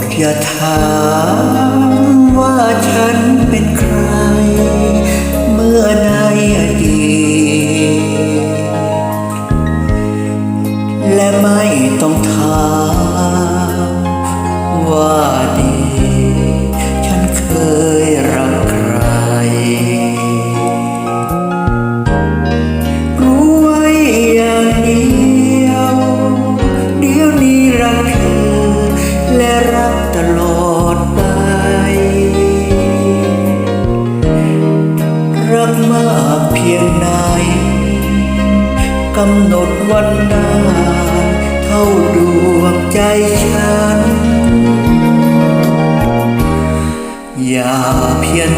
ดอย่าถามว่าฉันเป็นใคร เมื่อในอดีตและไม่ต้องถาม พียงไหนกำหนดวันหน้าเท่าดวงใจฉัน อย่าเพียง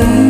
friend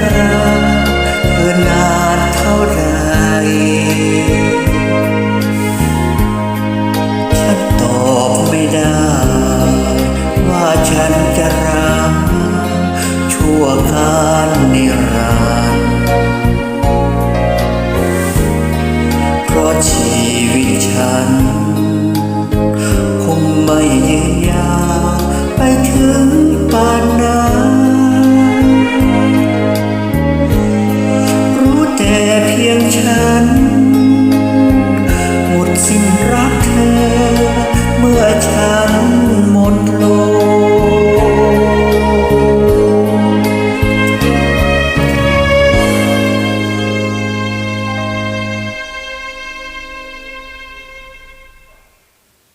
down